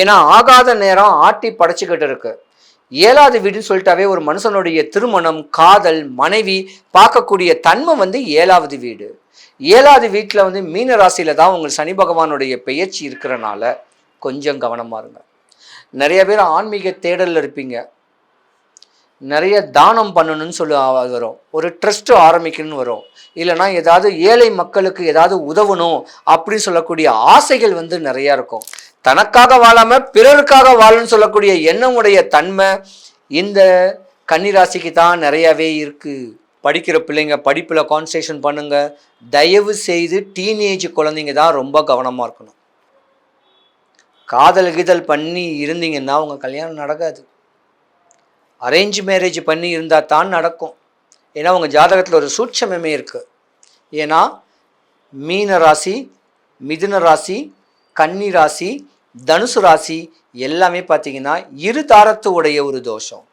ஏன்னா ஆகாத நேரம் ஆட்டி படைச்சிக்கிட்டு இருக்கு. ஏழாவது வீடுன்னு சொல்லிட்டாவே ஒரு மனுஷனுடைய திருமணம் காதல் மனைவி பார்க்கக்கூடிய தன்மை வந்து ஏழாவது வீடு. ஏழாவது வீட்டில் வந்து மீன ராசியில் தான் உங்கள் சனி பகவானுடைய பெயர்ச்சி இருக்கிறனால கொஞ்சம் கவனமா இருங்க. நிறைய பேர் ஆன்மீக தேடலில் இருப்பீங்க. நிறைய தானம் பண்ணணும்னு சொல்லி வரும். ஒரு ட்ரஸ்ட் ஆரம்பிக்கணும்னு வரும். இல்லைன்னா ஏதாவது ஏழை மக்களுக்கு ஏதாவது உதவணும் அப்படின்னு சொல்லக்கூடிய ஆசைகள் வந்து நிறையா இருக்கும். தனக்காக வாழாம பிறருக்காக வாழணும்னு சொல்லக்கூடிய எண்ணமுடைய தன்மை இந்த கன்னிராசிக்கு தான் நிறையவே இருக்கு. படிக்கிற பிள்ளைங்க படிப்பில் கான்சன்ட்ரேஷன் பண்ணுங்க. தயவு செய்து டீனேஜ் குழந்தைங்க தான் ரொம்ப கவனமாக இருக்கணும். காதல் கீதல் பண்ணி இருந்தீங்கன்னா உங்கள் கல்யாணம் நடக்காது. அரேஞ்ச் மேரேஜ் பண்ணி இருந்தால் தான் நடக்கும். ஏன்னா உங்கள் ஜாதகத்தில் ஒரு சூட்சமே இருக்கு. ஏன்னா மீன ராசி மிதுன ராசி கன்னி ராசி தனுசு ராசி எல்லாமே பார்த்தீங்கன்னா இரு தாரத்து உடைய ஒரு தோஷம்.